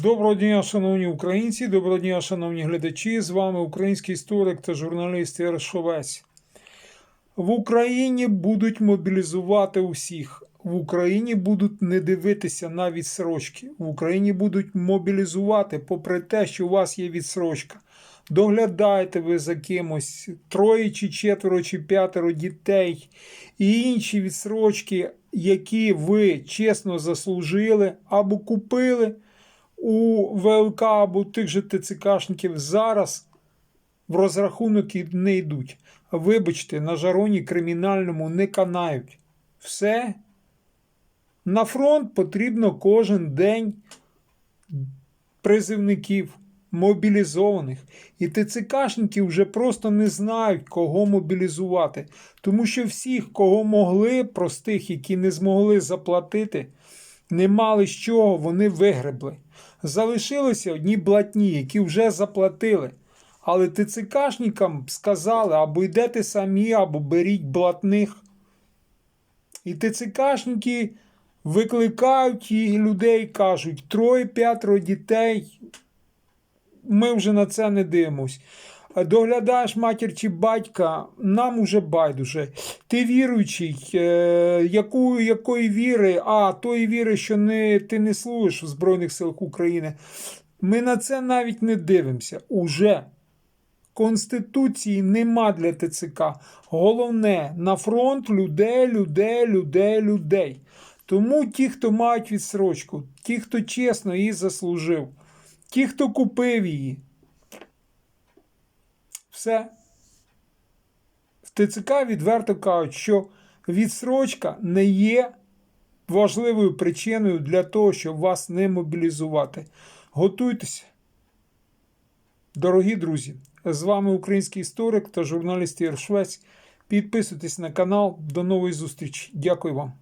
Доброго дня, шановні українці, доброго дня, шановні глядачі. З вами український історик та журналіст Ярошовець. В Україні будуть мобілізувати усіх. В Україні будуть не дивитися на відсрочки. В Україні будуть мобілізувати, попри те, що у вас є відсрочка. Доглядайте ви за кимось, троє чи четверо чи п'ятеро дітей і інші відсрочки, які ви чесно заслужили або купили у ВЛК або тих же ТЦКшників зараз в розрахунок не йдуть. Вибачте, на жароні кримінальному не канають. Все. На фронт потрібно кожен день призивників, мобілізованих. І ТЦКшники вже просто не знають, кого мобілізувати. Тому що всіх, кого могли, простих, які не змогли заплатити, не мали з чого, вони вигребли. Залишилися одні блатні, які вже заплатили. Але ТЦКшникам сказали, або йдете самі, або беріть блатних. І ТЦКшники викликають і людей, кажуть, троє-п'ятеро дітей. Ми вже на це не дивимось. Доглядаєш матір чи батька, нам уже байдуже. Ти віруючий, е, яку, якої віри, а тої віри, що не, ти не служиш в Збройних силах України. Ми на це навіть не дивимося. Уже Конституції нема для ТЦК. Головне на фронт людей, людей, людей, людей. Тому ті, хто мають відсрочку, ті, хто чесно її заслужив, ті, хто купив її, все. В ТЦК відверто кажуть, що відсрочка не є важливою причиною для того, щоб вас не мобілізувати. Готуйтеся. Дорогі друзі, з вами український історик та журналіст Ігор Швець. Підписуйтесь на канал. До нової зустрічі. Дякую вам.